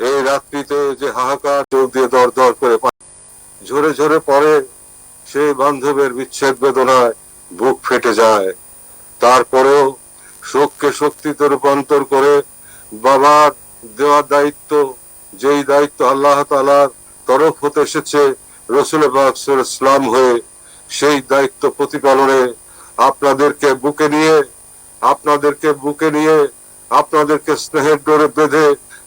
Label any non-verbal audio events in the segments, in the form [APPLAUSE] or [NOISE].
এই রাত্রিতে যে হাহাকার চোখ দিয়ে দর দর করে ঝরে ঝরে পড়ে সেই বান্ধবের বিচ্ছেদ বেদনায় বুক ফেটে যায়। তারপরেও শোককে শক্তিতে রূপান্তর করে বাবার দেওয়ার দায়িত্ব, যেই দায়িত্ব আল্লাহ তালার তরফ হতে এসেছে, রসুল ইসলাম হয়ে, সেই দায়িত্ব প্রতিপালনে আপনাদেরকে বুকে নিয়ে, আপনাদেরকে বুকে নিয়ে, আপনাদেরকে স্নেহের ডোরে বেঁধে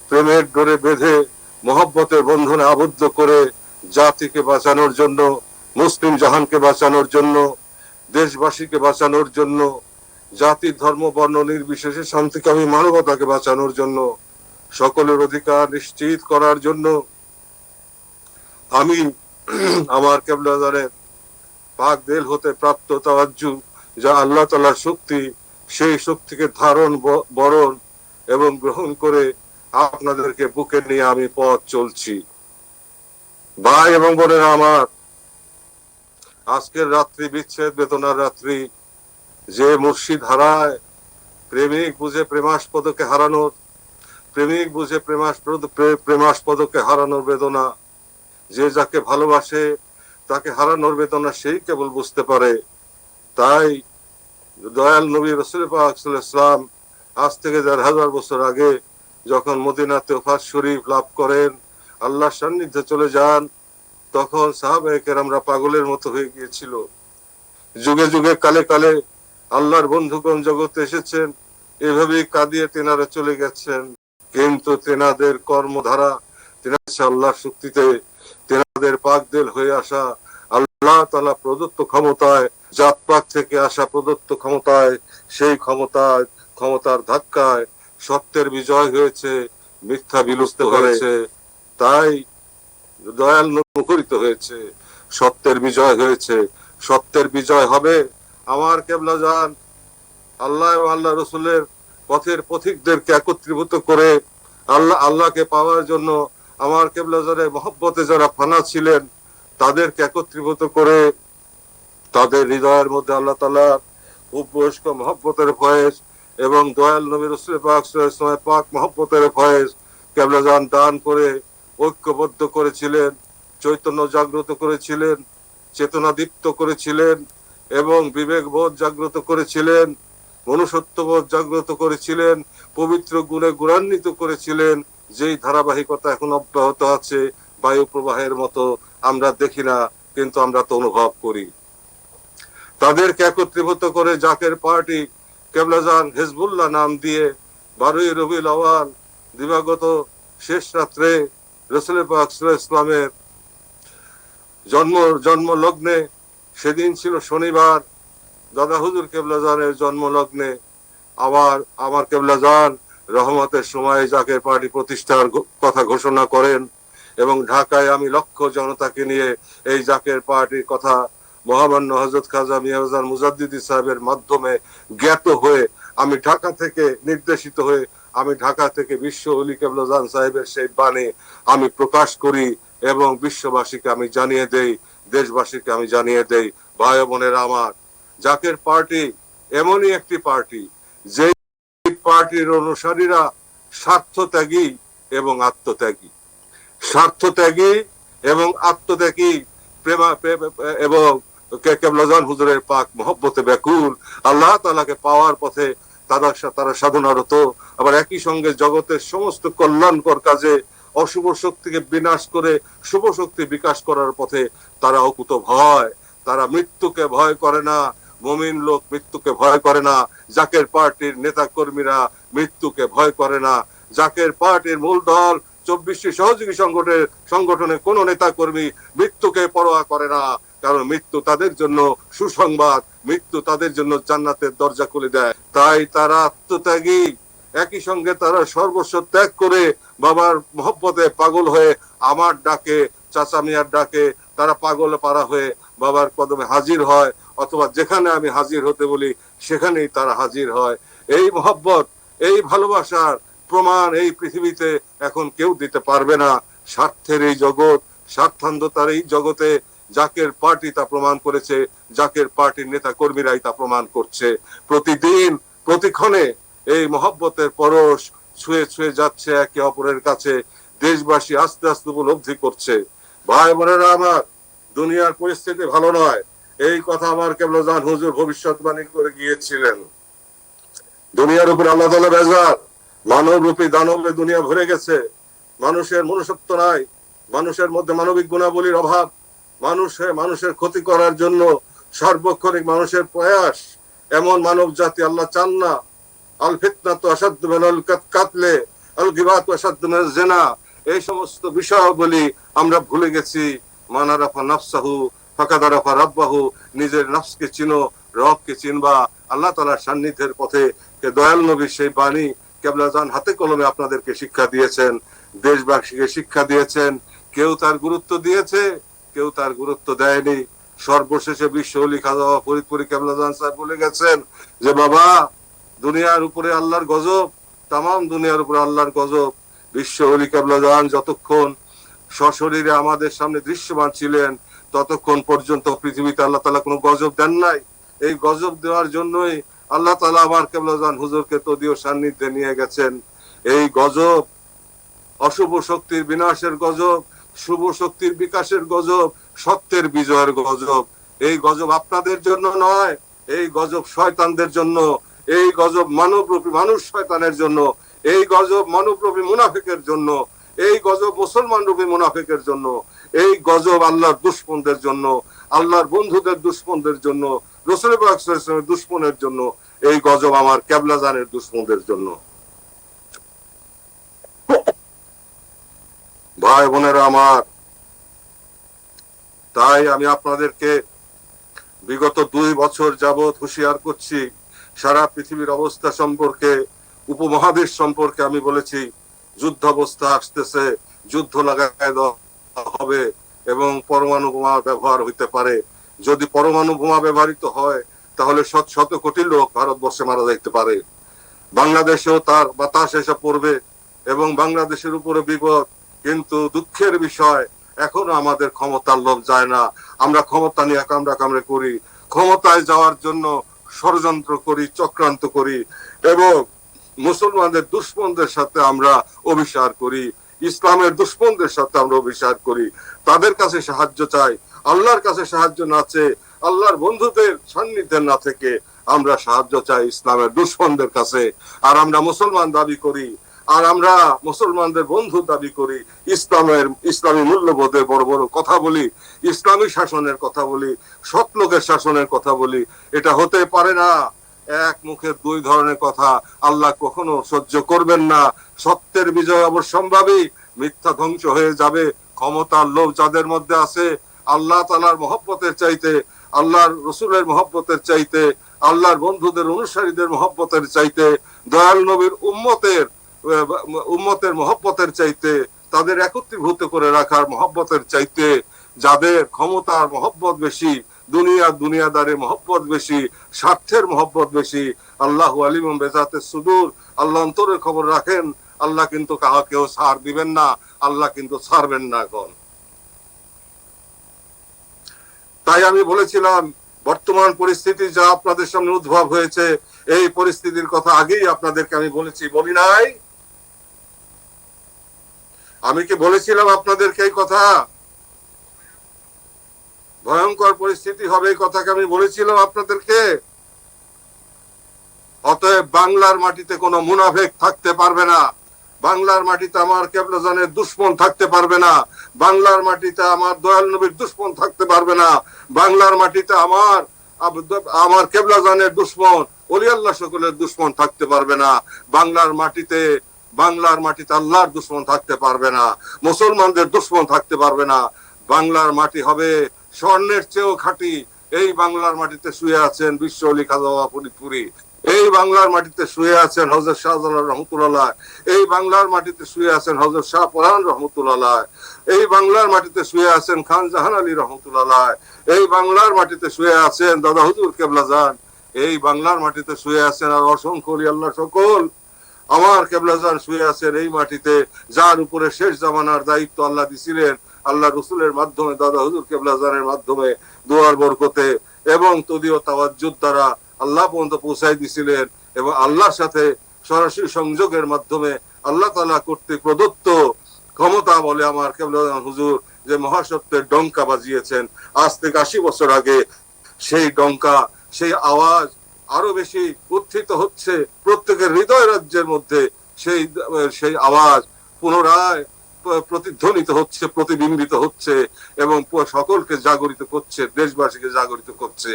প্রেমের ডোরে বেঁধে মহব্বতের বন্ধনে আবদ্ধ করে জাতিকে বাঁচানোর জন্য, মুসলিম জাহানকে বাঁচানোর জন্য, দেশবাসীকে বাঁচানোর জন্য জাতি ধর্ম, বর্ণ নির্বিশেষে শান্তিকামী মানবতাকে বাঁচানোর জন্য, সকলের অধিকার নিশ্চিত করার জন্য আমি আমার কেবলাদারের পাক দেল হতে প্রাপ্ত তাওয়াজ্জু, যা আল্লাহ তালার শক্তি, সেই শক্তিকে ধারণ বরণ এবং গ্রহণ করে আপনাদেরকে বুকে নিয়ে আমি পথ চলছি। ভাই এবং বোনেরা আমার, আজকের রাত্রি বিচ্ছেদ, বেদনার রাত্রি, যে মুর্শিদ হারায়, প্রেমিক বুঝে প্রেমাস্পদকে হারানোর, প্রেমিক বুঝে প্রেমাস্পদ প্রে- প্রেমাস্পদকে হারানোর বেদনা, যে যাকে ভালোবাসে তাকে হারানোর বেদনা সেই কেবল বুঝতে পারে। তাই দয়াল নবী রসুল পাক ইসলাম আজ থেকে দেড় হাজার বছর আগে যখন মদিনাতে ওফাত শরীফ লাভ করেন আল্লাহ সান্নিধ্যে চলে যান, তখন সাহাবাহিকের আমরা পাগলের মতো হয়ে গিয়েছিল। যুগে যুগে কালে কালে আল্লাহর বন্ধুগণ জগতে এসেছেন, এভাবেই কাঁদিয়ে তেনারা চলে গেছেন। কিন্তু তেনাদের কর্মধারা তেনাদের আল্লাহর শক্তিতে, তেনাদের পাকদেল হয়ে আসা আল্লাহ তালা প্রদত্ত ক্ষমতায়, জাতপাত থেকে আসা প্রদত্ত ক্ষমতায়, সেই ক্ষমতায়, ক্ষমতার ধাক্কায় সত্যের বিজয় হয়েছে মিথ্যা বিলুপ্ত হয়েছে। তাই দয়াল মুখরিত হয়েছে সত্যের বিজয় হয়েছে সত্যের বিজয় হবে। আমার কেবলা যান আল্লাহ আল্লাহ রসুলের পথের পথিকদেরকে একত্রীভূত করে আল্লাহ আল্লাহকে পাওয়ার জন্য আমার কেবলা যারা মহব্বতে যারা ফানা ছিলেন তাদেরকে একত্রীভূত করে তাদের হৃদয়ের মধ্যে আল্লাহ তালা উপবয়স্ক মহব্বতের ফয়েজ এবং দয়াল নবী রসুল পাক আলাইহি পাক মহব্বতের ফয়েজ কেবলা যান দান করে ঐক্যবদ্ধ করেছিলেন, চৈতন্য জাগ্রত করেছিলেন, চেতনা দীপ্ত করেছিলেন এবং বিবেকবোধ জাগ্রত করেছিলেন, মনুষ্যত্ববোধ জাগ্রত করেছিলেন, পবিত্র গুণে গুণান্বিত করেছিলেন, যেই ধারাবাহিকতা এখন অব্যাহত আছে, বায়ু প্রবাহের মতো আমরা দেখি না, কিন্তু আমরা তো অনুভব করি। তাদেরকে একত্রীভূত করে জাকের পার্টি কেবলাজান হেজবুল্লাহ নাম দিয়ে বারোই রবিউল আওয়াল দিবাগত শেষ রাত্রে রসুল ইসলামের জন্ম জন্ম লগ্নে সেদিন ছিল শনিবার, দাদা হুজুর কেবলাজানের জন্ম লগ্নে আবার আমার কেবলাজান রহমতের সময় জাকের পার্টি প্রতিষ্ঠার কথা ঘোষণা করেন এবং ঢাকায় আমি লক্ষ জনতাকে নিয়ে এই জাকের পার্টির কথা মহামান্য হজরত খাজা মিয়াজান মুজাদ্দিদি সাহেবের মাধ্যমে জ্ঞাত হয়ে আমি ঢাকা থেকে নির্দেশিত হয়ে আমি ঢাকা থেকে বিশ্ব অলি কেবলাজান সাহেবের সেই বাণী আমি প্রকাশ করি এবং বিশ্ববাসীকে আমি জানিয়ে দেই, দেশবাসীকে আমি জানিয়ে দেই। ভাই বোনেরা আমার, জাকের পার্টি এমনই একটি পার্টি যে পার্টির অনুসারীরা স্বার্থত্যাগী এবং আত্মত্যাগী। স্বার্থত্যাগী এবং আত্মত্যাগী, প্রেমা প্রে- এবং কেবলাজান হুজুরের পাক মহব্বতে ব্যাকুল, আল্লাহ তালাকে পাওয়ার পথে তারা তারা সাধনারত। আবার একই সঙ্গে জগতের সমস্ত কল্যাণকর কাজে অশুভ শক্তিকে বিনাশ করে শুভ শক্তি বিকাশ করার পথে তারা অকুত ভয়। তারা মৃত্যুকে ভয় করে না, মমিন লোক মৃত্যুকে ভয় করে না, জাকের পার্টির নেতা কর্মীরা মৃত্যুকে ভয় করে না। জাকের পার্টির মূল দল চব্বিশটি সহযোগী সংগঠনের সংগঠনে কোন নেতা কর্মী মৃত্যুকে পরোয়া করে না। কারণ মৃত্যু তাদের জন্য সুসংবাদ, মৃত্যু তাদের জন্য জান্নাতের দরজা খুলে দেয়। তাই তারা আত্মত্যাগী। একই সঙ্গে তারা সর্বস্ব ত্যাগ করে বাবার মহব্বতে পাগল হয়ে আমার ডাকে, চাচা মিয়ার ডাকে, তারা পাগল পারা হয়ে বাবার কদমে হাজির হয়, অথবা যেখানে আমি হাজির হতে বলি, সেখানেই তারা হাজির হয়। এই মহব্বত, এই ভালোবাসার প্রমাণ এই পৃথিবীতে এখন কেউ দিতে পারবে না। স্বার্থের এই জগৎ, স্বার্থান্ধতার এই জগতে জাকের পার্টি তা প্রমাণ করেছে, জাকের পার্টির নেতা কর্মীরাই তা প্রমাণ করছে। প্রতিদিন, প্রতিক্ষণে এই মহব্বতের পরশ ছুঁয়ে ছুঁয়ে যাচ্ছে একে অপরের কাছে। দেশবাসী আস্তে আস্তে উপলব্ধি করছে। ভাই বোনেরা আমার, দুনিয়ার পরিস্থিতি ভালো নয়। এই কথা আমার কেবলজান হুজুর ভবিষ্যৎবাণী করে গিয়েছিলেন। দুনিয়ার উপর আল্লাহ তালা বেজার। মানব রূপী দানবে দুনিয়া ভরে গেছে। মানুষের মনুষ্যত্ব নাই। মানুষের মধ্যে মানবিক গুণাবলীর অভাব। মানুষে মানুষের ক্ষতি করার জন্য সর্বক্ষণিক মানুষের প্রয়াস। এমন মানব জাতি আল্লাহ চান না। আল ফিতনা তো অসাধ্য মেনল কাতলে, আল গিবাত অসাধ্য জেনা। এই সমস্ত বিষয়াবলী আমরা ভুলে গেছি। মানারাফা নাফসাহু ফাকাদারাফা রাব্বাহু। নিজের নফসকে চিনো, রবকে চিনবা। আল্লাহ তালার সান্নিধ্যের পথে দয়াল নবীর সেই বাণী কেবলাজান হাতে কলমে আপনাদেরকে শিক্ষা দিয়েছেন। দেশবাসীকে শিক্ষা দিয়েছেন। কেউ তার গুরুত্ব দিয়েছে কেউ তার গুরুত্ব দেয়নি। সর্বশেষে বিশ্ব অলি খাজা ফরিদপুরি কেবলাজান সাহেব বলে গেছেন যে, বাবা, দুনিয়ার উপরে আল্লাহর গজব তাম দুনিয়ার উপরে আল্লাহর গজব। বিশ্ব অলি কেবলাজান যতক্ষণ সশরীরে আমাদের সামনে দৃশ্যমান ছিলেন, ততক্ষণ পর্যন্ত পৃথিবীতে আল্লাহ তালা কোনো গজব দেন নাই। এই গজব দেওয়ার জন্যই আল্লাহ তালা আমার কেবলাজান হুজুরকে তদীয় সান্নিধ্যে নিয়ে গেছেন। এই গজব অশুভ শক্তির বিনাশের গজব শুভ শক্তির বিকাশের গজব, সত্যের বিজয়ের গজব। এই গজব আপনাদের জন্য নয়, এই গজব শয়তানদের জন্য, এই গজব মানবরূপী মানুষ শয়তানের জন্য, এই গজব মানবরূপী মুনাফিকের জন্য, এই গজব মুসলমান রূপী মুনাফিকের জন্য, এই গজব আল্লাহর দুশ্মনদের জন্য, আল্লাহর বন্ধুদের দুশ্মনদের জন্য রসুল দুশ্মনের জন্য, এই গজব আমার ক্যাবলাজানের দুশ্মনদের জন্য। ভাই বোনেরা আমার, তাই আমি আপনাদেরকে বিগত দুই বছর যাবৎ হুঁশিয়ার করছি, সারা পৃথিবীর অবস্থা সম্পর্কে, উপমহাদেশ সম্পর্কে আমি বলেছি যুদ্ধ অবস্থা আসতেছে, যুদ্ধ লাগায় হবে এবং পরমাণু বোমা ব্যবহার হইতে পারে। যদি পরমাণু বোমা ব্যবহৃত হয়, তাহলে শত শত কোটি লোক ভারতবর্ষে মারা যাইতে পারে। বাংলাদেশেও তার বাতাস এসে পড়বে এবং বাংলাদেশের উপরে বিপদ কিন্তু দুঃখের বিষয়, এখনও আমাদের ক্ষমতার লোভ যায় না। আমরা ক্ষমতা নিয়ে কামড়া কামড়ে করি। ক্ষমতায় যাওয়ার জন্য ষড়যন্ত্র করি, চক্রান্ত করি এবং মুসলমানদের দুশ্মনদের সাথে আমরা অভিসার করি, ইসলামের দুশ্মনদের সাথে আমরা অভিসার করি। তাদের কাছে সাহায্য চাই, আল্লাহর কাছে সাহায্য না চেয়ে আল্লাহর বন্ধুদের সান্নিধ্যে না থেকে আমরা সাহায্য চাই ইসলামের দুশ্মনদের কাছে। আর আমরা মুসলমান দাবি করি আর আমরা মুসলমানদের বন্ধু দাবি করি, ইসলামের, ইসলামী মূল্যবোধের বড় বড় কথা বলি, ইসলামী শাসনের কথা বলি, সৎ লোকের শাসনের কথা বলি, এটা হতে পারে না। এক মুখের দুই ধরনের কথা, আল্লাহ কখনো সহ্য করবেন না। সত্যের বিজয় অবশ্যম্ভাবী, মিথ্যা ধ্বংস হয়ে যাবে, ক্ষমতার লোভ যাদের মধ্যে আছে। আল্লাহ তালার মহব্বতের চাইতে, আল্লাহর রসুলের মহব্বতের চাইতে, আল্লাহর বন্ধুদের, অনুসারীদের মহব্বতের চাইতে, দয়াল নবীর উম্মতের উম্মতের মহব্বতের চাইতে, তাদের একত্রীভূত করে রাখার মহব্বতের চাইতে যাদের ক্ষমতার মহব্বত বেশি দুনিয়া দুনিয়াদারের মহব্বত বেশি, স্বার্থের মহব্বত বেশি, আল্লাহ আলিম বেজাতে সুদূর, আল্লাহ অন্তরের খবর রাখেন, আল্লাহ কিন্তু কাহাকেও সার দিবেন না, আল্লাহ কিন্তু ছাড়বেন না এখন। তাই আমি বলেছিলাম, বর্তমান পরিস্থিতি যা আপনাদের সামনে উদ্ভব হয়েছে, এই পরিস্থিতির কথা আগেই আপনাদেরকে আমি বলেছি, বলি নাই। আমি কি বলেছিলাম আপনাদেরকে এই কথা? ভয়ঙ্কর পরিস্থিতি হবে এই কথাকে আমি বলেছিলাম আপনাদেরকে? অতএব বাংলার মাটিতে কোনো মুনাফেক থাকতে পারবে না। বাংলার মাটিতে আমার কেবলাজানের দুশ্মন থাকতে পারবে না। বাংলার মাটিতে আমার দয়াল নবীর দুশ্মন থাকতে পারবে না। বাংলার মাটিতে আমার আমার কেবলাজানের দুশ্মন, অলি আল্লাহ সকলের দুশ্মন থাকতে পারবে না। বাংলার মাটিতে বাংলার মাটিতে আল্লাহর দুশ্মন থাকতে পারবে না, মুসলমানদের দুশ্মন থাকতে পারবে না। বাংলার মাটি হবে স্বর্ণের চেয়েও খাঁটি। এই বাংলার মাটিতে শুয়ে আছেন বিশ্ব অলি খাজা ফরিদপুরি। এই বাংলার মাটিতে শুয়ে আছেন হজরত শাহজালাল রহমতুল্লাহ। এই বাংলার মাটিতে শুয়ে আছেন হজরত শাহ পরান রহমতুল্লাহ। এই বাংলার মাটিতে শুয়ে আছেন খান জাহান আলী রহমতুল্লাহ। এই বাংলার মাটিতে শুয়ে আছেন দাদা হুজুর কেবলা কেবলাজান এই বাংলার মাটিতে শুয়ে আছেন আর অসংখ্য আল্লাহ সকল। আমার কেবলাজান শুয়ে আছেন এই মাটিতে, যার উপরে শেষ জামানার দায়িত্ব আল্লাহ দিছিলেন। আল্লাহ রসুলের মাধ্যমে, দাদা হুজুর কেবলাজানের মাধ্যমে দোয়ার বরকতে এবং তদীয় তাওয়াজ্জুদ দ্বারা আল্লাহ পর্যন্ত পৌঁছাই দিছিলেন এবং আল্লাহর সাথে সরাসরি সংযোগের মাধ্যমে আল্লাহ তালা কর্তৃক প্রদত্ত ক্ষমতা বলে আমার কেবলাজান হুজুর যে মহাসত্যের ডঙ্কা বাজিয়েছেন। আজ থেকে আশি বছর আগে সেই ডঙ্কা, সেই আওয়াজ আরও বেশি উত্থিত হচ্ছে প্রত্যেকের হৃদয় রাজ্যের মধ্যে সেই সেই আওয়াজ পুনরায় প্রতিধ্বনিত হচ্ছে, প্রতিবিম্বিত হচ্ছে এবং সকলকে জাগরিত করছে, দেশবাসীকে জাগরিত করছে,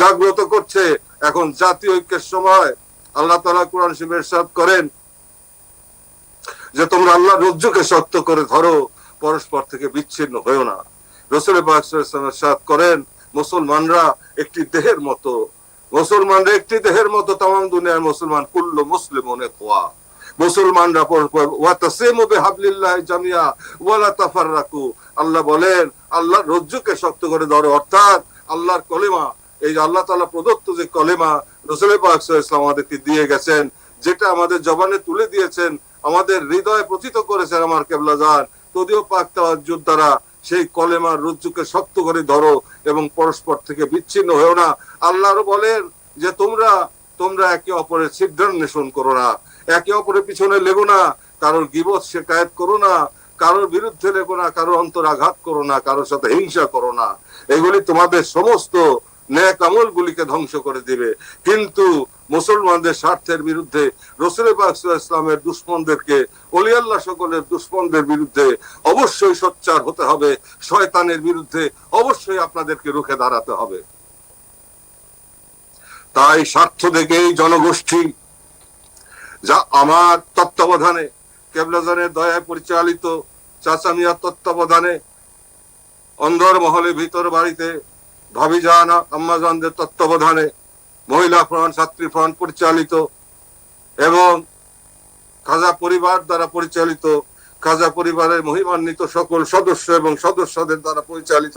জাগ্রত করছে। এখন জাতীয় ঐক্যের সময় আল্লাহ তালা কোরআন শিবের করেন যে, তোমরা আল্লাহ রজ্জুকে শক্ত করে ধরো, পরস্পর থেকে বিচ্ছিন্ন হয়েও না। রসুল সাদ করেন, মুসলমানরা একটি দেহের মতো মুসলমানরা একটি দেহের মতো তাম দুনিয়ার মুসলমান, কুল্ল মুসলিম অনেক হওয়া মুসলমানরা জামিয়া ওয়ালা তাফাররাকু। আল্লাহ বলেন আল্লাহ রজ্জুকে শক্ত করে ধরো। অর্থাৎ আল্লাহর কলেমা, এই যে আল্লাহ তাআলা প্রদত্ত যে কলেমা রসুল পাক আলাইহি আমাদেরকে দিয়ে গেছেন, যেটা আমাদের জবানে তুলে দিয়েছেন, আমাদের হৃদয়ে প্রচিত করেছেন আমার কেবলাজান তদিও পাক তাওয়াজ্জুদ দ্বারা সেই কলেমার রজ্জুকে শক্ত করে ধরো এবং পরস্পর থেকে বিচ্ছিন্ন হয়েও না। আল্লাহরও বলেন যে তোমরা তোমরা একে অপরের ছিদ্রান্বেষণ করো না। একে অপরের পিছনে লেগো না। কারোর গিবত শেখায়ত করো না। কারোর বিরুদ্ধে লেগো না। কারোর অন্তর আঘাত করো না। কারোর সাথে হিংসা করো না। এগুলি তোমাদের সমস্ত ন্যাক আমল গুলিকে ধ্বংস করে দিবে। কিন্তু মুসলমানদের স্বার্থের বিরুদ্ধে রসুল ইসলামের দুশ্মনদেরকে অলি আল্লাহ সকলের দুশ্মনদের বিরুদ্ধে অবশ্যই সোচ্চার হতে হবে, শয়তানের বিরুদ্ধে অবশ্যই আপনাদেরকে রুখে দাঁড়াতে হবে। তাই স্বার্থ দেখেই জনগোষ্ঠী, যা আমার তত্ত্বাবধানে, কেবলাজানের দয়ায় পরিচালিত চাচামিয়ার তত্ত্বাবধানে অন্ধর মহলে ভিতর বাড়িতে ভাবিজান আম্মাজানদের তত্ত্বাবধানে মহিলা ফ্রন্ট, ছাত্রী ফ্রন্ট পরিচালিত এবং খাজা পরিবার দ্বারা পরিচালিত, খাজা পরিবারের মহিমান্বিত সকল সদস্য এবং সদস্যদের দ্বারা পরিচালিত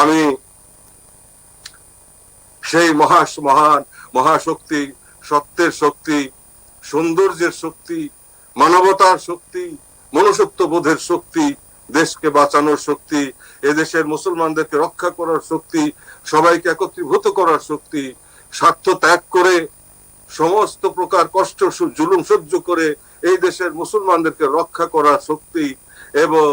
আমি সেই মহা মহান মহাশক্তি, সত্যের শক্তি, সৌন্দর্যের শক্তি, মানবতার শক্তি মনুষ্যত্ব বোধের শক্তি দেশকে বাঁচানোর শক্তি, এদেশের মুসলমানদেরকে রক্ষা করার শক্তি, সবাইকে একত্রীভূত করার শক্তি, স্বার্থ ত্যাগ করে সমস্ত প্রকার কষ্ট জুলুম সহ্য করে এই দেশের মুসলমানদেরকে রক্ষা করার শক্তি এবং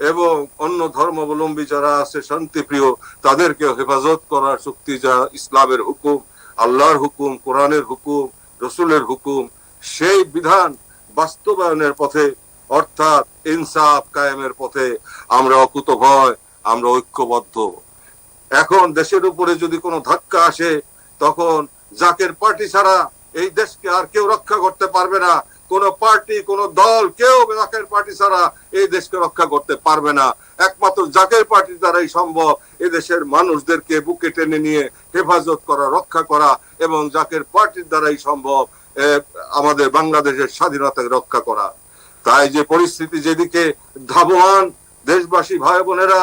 এবং অন্য ধর্মাবলম্বী যারা আছে, শান্তিপ্রিয় তাদেরকে হেফাজত করার শক্তি যা ইসলামের হুকুম, আল্লাহর হুকুম, কোরআনের হুকুম, রসুলের হুকুম, সেই বিধান বাস্তবায়নের পথে অর্থাৎ ইনসাফ কায়েমের পথে আমরা অকুত ভয়, আমরা ঐক্যবদ্ধ। এখন দেশের উপরে যদি কোনো ধাক্কা আসে, তখন জাকের পার্টি ছাড়া এই দেশকে আর কেউ রক্ষা করতে পারবে না। কোন পার্টি, কোন দল, কেউ জাকের পার্টি ছাড়া এই দেশকে রক্ষা করতে পারবে না। একমাত্র জাকের পার্টির দ্বারাই সম্ভব এ দেশের মানুষদেরকে বুকে টেনে নিয়ে হেফাজত করা, রক্ষা করা এবং জাকের পার্টির দ্বারাই সম্ভব আমাদের বাংলাদেশের স্বাধীনতাকে রক্ষা করা। তাই যে পরিস্থিতি যেদিকে ধাবমান দেশবাসী ভাই বোনেরা,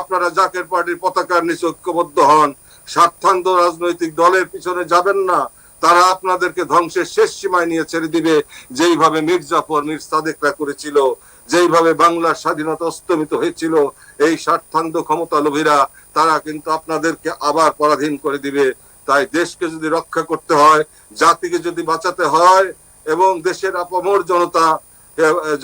আপনারা জাকের পার্টির পতাকার নিচে ঐক্যবদ্ধ হন, স্বার্থান্ত রাজনৈতিক দলের পিছনে যাবেন না, তারা আপনাদেরকে ধ্বংসের শেষ সীমায় নিয়ে ছেড়ে দিবে। যেইভাবে মির্জাফর মীর সাদেকরা করেছিল, যেইভাবে বাংলার স্বাধীনতা অস্তমিত হয়েছিল, এই স্বার্থান্ত ক্ষমতা লোভীরা, তারা কিন্তু আপনাদেরকে আবার পরাধীন করে দিবে। তাই দেশকে যদি রক্ষা করতে হয়, জাতিকে যদি বাঁচাতে হয়, এবং দেশের আপামর জনতা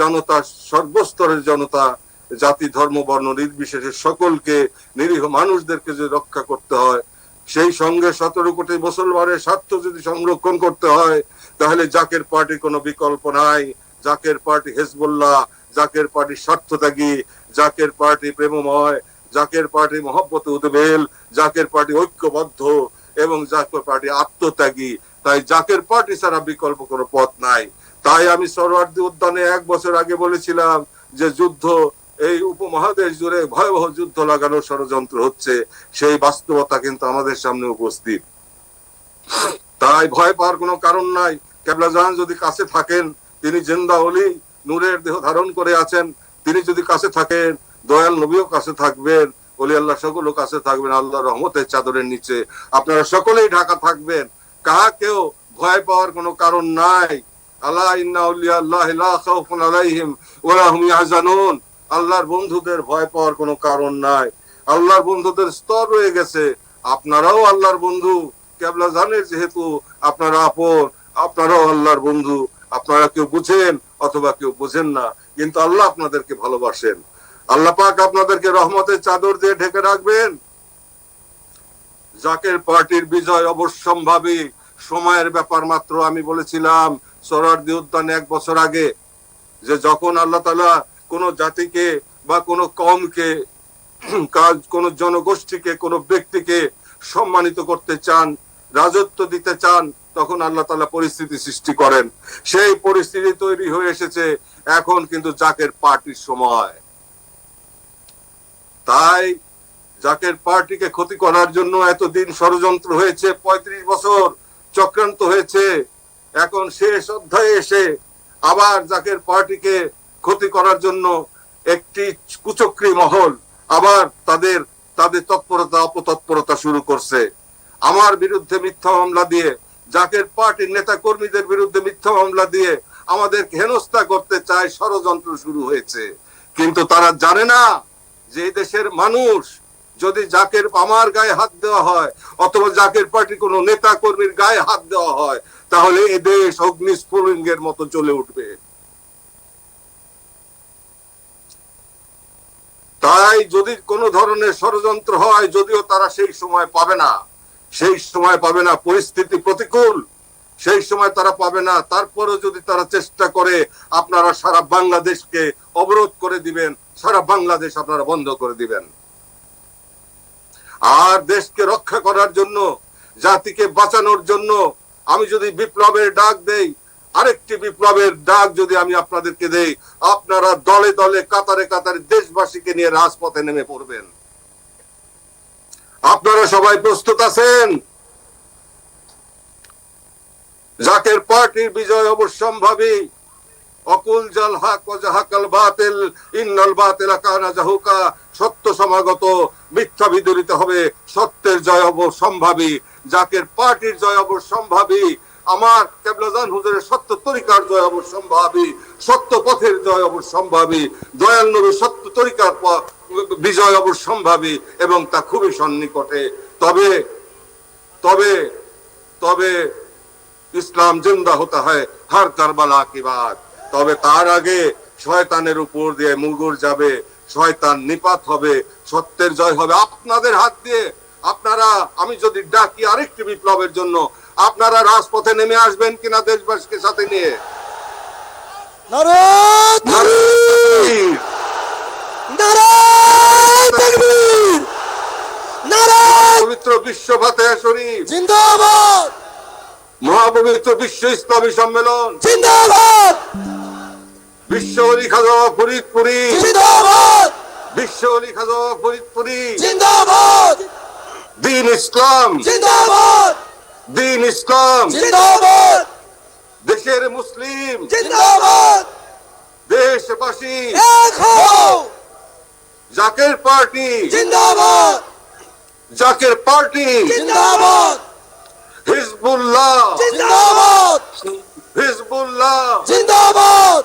জনতা, সর্বস্তরের জনতা, জাতি, ধর্ম, বর্ণ, নির্বিশেষে সকলকে, নিরীহ মানুষদেরকে যদি রক্ষা করতে হয়, সেই সঙ্গে সতেরো কোটি মুসলমানের স্বার্থ যদি সংরক্ষণ করতে হয়, তাহলে জাকের পার্টি কোনো বিকল্প নাই। জাকের পার্টি হেজবুল্লাহ, জাকের পার্টি স্বার্থত্যাগী, জাকের পার্টি প্রেমময়, জাকের পার্টি মহব্বত উদ্বেল, জাকের পার্টি ঐক্যবদ্ধ এবং জাকের পার্টি আত্মত্যাগী। তাই জাকের পার্টি ছাড়া বিকল্প কোনো পথ নাই। তাই আমি সরওয়ার্দী উদ্যানে এক বছর আগে বলেছিলাম যে যুদ্ধ, এই উপমহাদেশ জুড়ে ভয়াবহ যুদ্ধ লাগানোর ষড়যন্ত্র হচ্ছে, সেই বাস্তবতা কিন্তু আমাদের সামনে উপস্থিত। তাই ভয় পাওয়ার কোনো কারণ নাই। কেবলা জাহান যদি কাছে থাকেন, তিনি জেন্দা অলি, নূরের দেহ ধারণ করে আছেন, তিনি যদি কাছে থাকেন, দয়াল নবীও কাছে থাকবেন, অলি আল্লাহ সকলও কাছে থাকবেন আল্লাহ রহমতের চাদরের নিচে। আপনারা সকলেই ঢাকা থাকবেন। কাহাকেও ভয় পাওয়ার কোনো কারণ নাই। আল্লাহ, ইন্না আল্লাহ আলাইহিম ওয়া হুম ইয়াহজানুন। আল্লাহর বন্ধুদের ভয় পাওয়ার কোনো কারণ নাই। আল্লাহর বন্ধুদের স্তর রয়ে গেছে। আপনারাও আল্লাহর বন্ধু। কেবলা জানের যেহেতু আপনারা আপন, আপনারাও আল্লাহর বন্ধু। আপনারা কেউ বুঝেন অথবা কেউ বুঝেন না, কিন্তু আল্লাহ আপনাদেরকে ভালোবাসেন। আল্লাহ পাক আপনাদেরকে রহমতের চাদর দিয়ে ঢেকে রাখবেন। জাকের পার্টির বিজয় অবশ্যম্ভাবী। সময়ের ব্যাপার মাত্র আমি বলেছিলাম। উদ্যানে এক বছর আগে যে যখন আল্লাহ তালা কোন জাতিকে বা কোন কমকে [CLEARS THROAT] কাজ জনগোষ্ঠীকে ব্যক্তিকে সম্মানিত করতে চান, রাজত্ব দিতে চান, তখন আল্লাহ তালা পরিস্থিতি সৃষ্টি করেন। সেই পরিস্থিতি তৈরি হয়ে এসেছে এখন কিন্তু জাকের পার্টির সময়। তাই জাকের পার্টিকে ক্ষতি করার জন্য এতদিন ষড়যন্ত্র হয়েছে ৩৫ বছর চক্রান্ত হয়েছে। এখন শেষ অধ্যায়ে এসে আবার জাকের পার্টিকে ক্ষতি করার জন্য একটি কুচক্রী মহল আবার তাদের তাদের তৎপরতা, অপতৎপরতা শুরু করছে। আমার বিরুদ্ধে মিথ্যা মামলা দিয়ে, জাকের পার্টির নেতা কর্মীদের বিরুদ্ধে মিথ্যা মামলা দিয়ে আমাদের হেনস্থা করতে চায় ষড়যন্ত্র শুরু হয়েছে। কিন্তু তারা জানে না যে দেশের মানুষ যদি জাকের আমার গায়ে হাত দেওয়া হয়, অথবা জাকের পার্টি কোনো নেতা কর্মীর গায়ে হাত দেওয়া হয় তাহলে এ দেশ অগ্নিস্ফুলিঙ্গের মতো চলে উঠবে। তাই যদি কোনো ধরনের ষড়যন্ত্র হয়, যদিও তারা সেই সময় পাবে না, সেই সময় পাবে না, পরিস্থিতি প্রতিকূল, সেই সময় তারা পাবে না তারপরে যদি তারা চেষ্টা করে, আপনারা সারা বাংলাদেশকে অবরোধ করে দিবেন, সারা বাংলাদেশ আপনারা বন্ধ করে দিবেন। আর দেশকে রক্ষা করার জন্য, জাতিকে বাঁচানোর জন্য আমি যদি বিপ্লবের ডাক দেই, আরেকটি বিপ্লবের ডাক যদি আমি আপনাদেরকে দেই, আপনারা দলে দলে কাতারে কাতারে দেশবাসীকে নিয়ে রাজপথে নেমে পড়বেন। আপনারা সবাই প্রস্তুত আছেন? জাকের পার্টির বিজয় অবশ্যম্ভাবী। অকুল জাল হাক জাহাকাল বাতিল, ইন্নাল বাতিল কানা জাহুকা, সত্য সমাগত, মিথ্যা বিদরিত হবে, সত্যের জয় অবশ্যম্ভাবী জাকের পার্টির জয় অবশ্যম্ভাবী আমার কেবলাজান হুজুরের সত্য তরিকার জয় অবশ্যম্ভাবী সত্য পথের জয় অবশ্যম্ভাবী দয়াল নবীর সত্য তরিকার বিজয় অবশ্যম্ভাবী এবং তা খুবই সন্নিকটে। তবে তবে তবে ইসলাম জিন্দা হতে হয় হার কারবালা কি বাদ তবে তার আগে শয়তানের উপর দিয়ে মুগুর যাবে শয়তান নিপাত হবে সত্যের জয় হবে। আপনাদের হাত দিয়ে আপনারা আমি যদি ডাকি আরেকটি বিপ্লবের জন্য আপনারা রাজপথে নেমে আসবেন কিনা দেশবাসীকে সাথে নিয়ে? পবিত্র বিশ্ব ফাতেহা শরীফ। জিন্দাবাদ! মহাপবিত্র বিশ্ব ইসলামী সম্মেলন। জিন্দাবাদ! বিশ্ব অলি খাজা ফরিদপুরি। জিন্দাবাদ! বিশ্ব অলি খাজা ফরিদপুরি। জিন্দাবাদ! দিন ইসলাম। জিন্দাবাদ! দিন ইসলাম। জিন্দাবাদ! দেশের মুসলিম। জিন্দাবাদ! দেশবাসী। এক হও! জাকের পার্টি। জিন্দাবাদ! জাকের পার্টি। জিন্দাবাদ! হিজবুল্লাহ। জিন্দাবাদ! হিজবুল্লাহ। জিন্দাবাদ!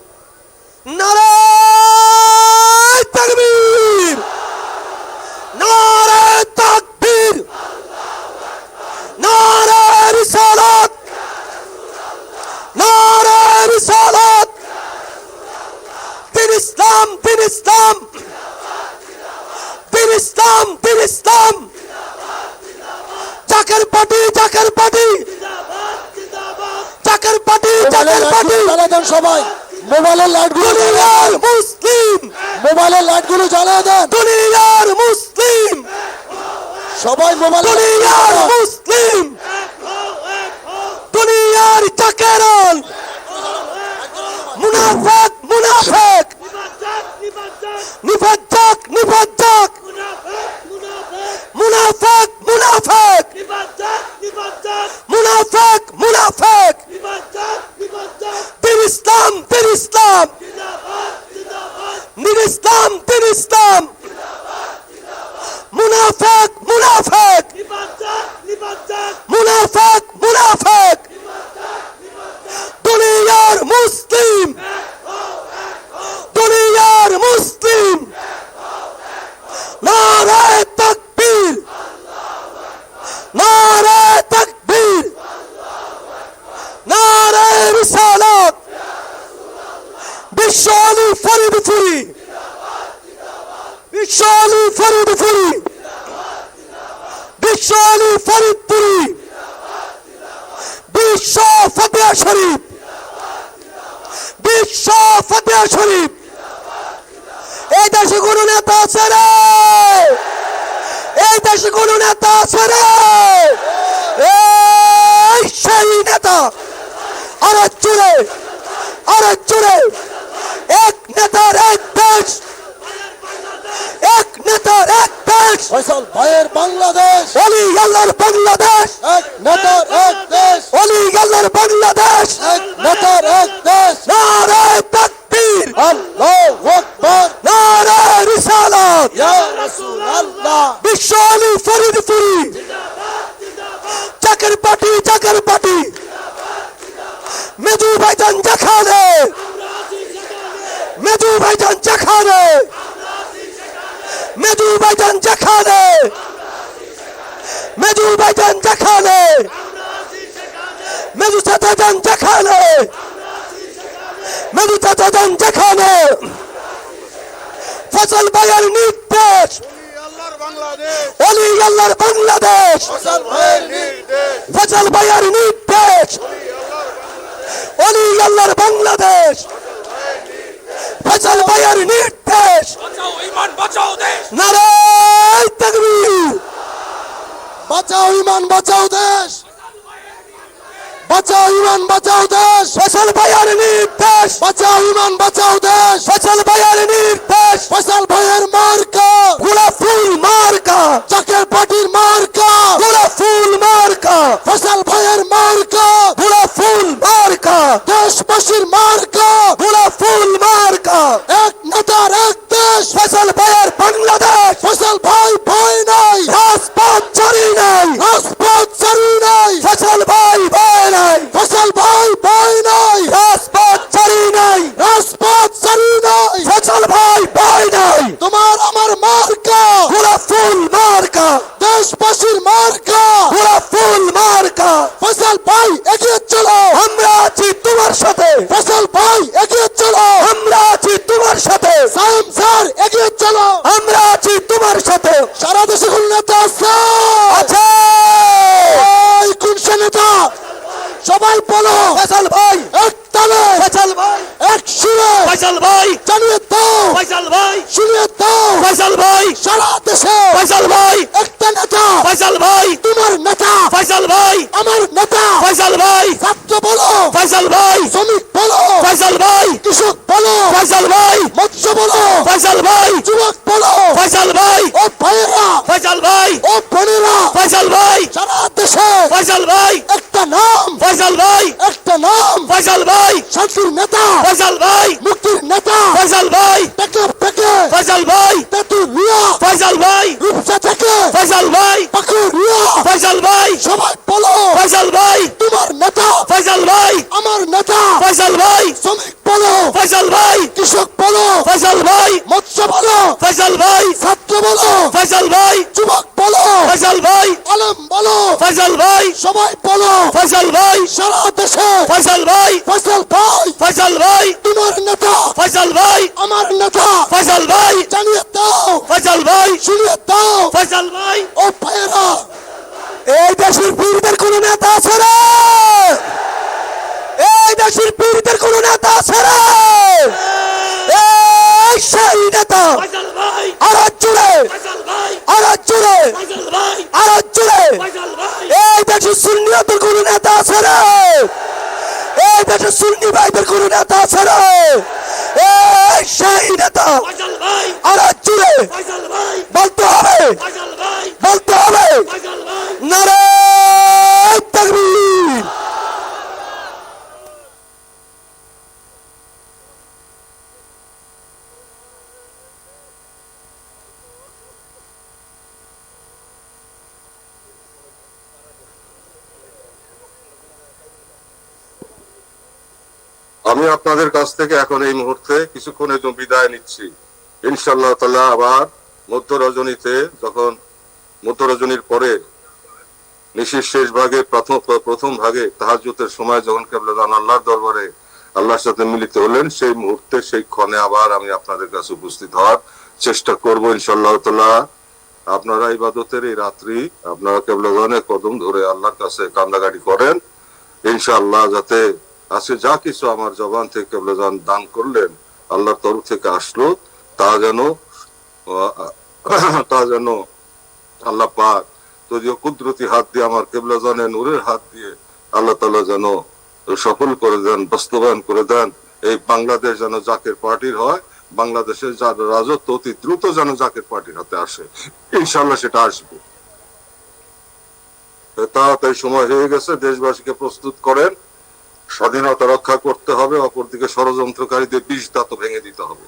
নারায়ণ তাকবীর! নারায়ণ তাকবীর! নারায়ণ রিসালাত নারায়ণ রিসালাত দিন ইসলাম দিন ইসলাম! দিন ইসলাম দিন ইসলাম! চাকের পাটি চাকের পাটি চাকের পাটি চাকের পাটি সবাই। মোবাইলের লাইটগুলো দুনিয়ার মুসলিম। মোবাইলের লাইটগুলো জ্বালিয়ে দেন। দুনিয়ার মুসলিম। সবাই মোবাইল দুনিয়ার মুসলিম। দুনিয়ার চাকেরল মুনাফেক মুনাফেক। আল্লাহর বাংলাদেশ। ফজল ভাইয়ের নির্দেশ। অলি আল্লাহর বাংলাদেশ। ফজল ভাইয়ের নির্দেশ। নারায় তকবীর। বাঁচাও ইমান বাঁচাও দেশ। বাঁচাও ইমান বাঁচাও দেশ। ফসল ভাইয়ার নির্দেশ। বাঁচাও ইমান বাঁচাও দেশ। ফসল ভাইয়ার নির্দেশ। ফসল ভাইয়ের মার্কা। গোলাপ ফুল মার্কা। চাকের পাটির মার্কা। গোলাপ ফুল মার্কা। ফসল ভাইয়ের মার্কা। গোলাপ ফুল মার্কা। দেশবাসীর মার্কা। গোলাপ ফুল মার্কা। এক নেতার এক দেশ। ফসল পশুর মার্কা ফুল মার্কা। ফসল ভাই আরও জুড়ে এই দেশে সুন্নিয়তের নেতা আছে না? এই দেশে সুন্নি নেতা আছে না? এই সেই নেতা। আরও জুড়ে বলতে হবে। বলতে হবে। নারে তাকবীর। আমি আপনাদের কাছ থেকে এখন এই মুহূর্তে কিছুক্ষণের জন্য বিদায় নিচ্ছি। ইনশাল্লাহ তাল্লাহ আবার মধ্য রজনীতে যখন মধ্য রজনীর পরে নিশির শেষ ভাগে, প্রথম প্রথম ভাগে তাহাজুতের সময় যখন কেবলাদান আল্লাহর দরবারে আল্লাহর সাথে মিলিত হলেন, সেই মুহূর্তে, সেই ক্ষণে আবার আমি আপনাদের কাছে উপস্থিত হওয়ার চেষ্টা করব ইনশাল্লাহ তাল্লাহ আপনারা ইবাদতের এই রাত্রি আপনারা কেবলাদানের কদম ধরে আল্লাহর কাছে কান্দাকাটি করেন। ইনশাআল্লাহ যাতে আজকে যা কিছু আমার জবান থেকে দান করলেন, আল্লাহর তরফ থেকে আসলো, তা যেন তা যেন আল্লাহ পাক যদিও কুদরতি হাত দিয়ে আমার কেবলা জানে, নূরের হাত দিয়ে আল্লাহ তালা যেন সফল করে দেন, বাস্তবায়ন করে দেন, এই বাংলাদেশ যেন জাকের পার্টির হয়, বাংলাদেশের যার রাজত্ব অতি দ্রুত যেন জাকের পার্টির হাতে আসে ইনশাল্লাহ সেটা আসবে। তাড়াতাড়ি সময় হয়ে গেছে, দেশবাসীকে প্রস্তুত করেন। স্বাধীনতা রক্ষা করতে হবে, অপরদিকে ষড়যন্ত্রকারীদের বিষ দাঁত ভেঙে দিতে হবে।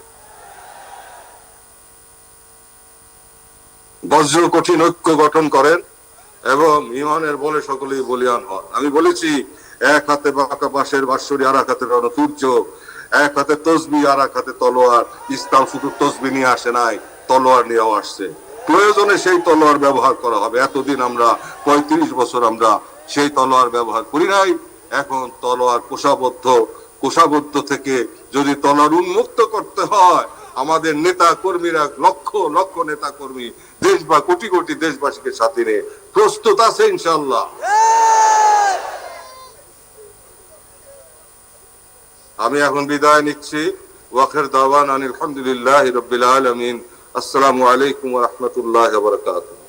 বজ্র কঠিন ঐক্য গঠন করেন এবং ইমানের বলে সকলেই বলিয়ান হন। আমি বলেছি, এক হাতে বাঁকা বাঁশের বাঁশরি আর এক হাতে রণসূর্য এক হাতে তসবি, আর এক হাতে তলোয়ার। ইসলাম শুধু তসবি নিয়ে আসে নাই, তলোয়ার নিয়েও আসছে। প্রয়োজনে সেই তলোয়ার ব্যবহার করা হবে। এতদিন আমরা, পঁয়ত্রিশ বছর আমরা সেই তলোয়ার ব্যবহার করি নাই। এখন তলোয়ার কোষাবদ্ধ। কোষাবদ্ধ থেকে যদি তলোয়ার উন্মুক্ত করতে হয়, আমাদের নেতা কর্মীরা লক্ষ লক্ষ নেতা কর্মী দেশ বা কোটি কোটি দেশবাসীকে সাথে নিয়ে প্রস্তুত আছে ইনশাল্লাহ আমি এখন বিদায় নিচ্ছি। ওয়াখের দাওয়ান আনিল আলহামদুলিল্লাহ রবিল আলমিন। আসসালামু আলাইকুম রহমতুল্লাহ বরকাতুহ।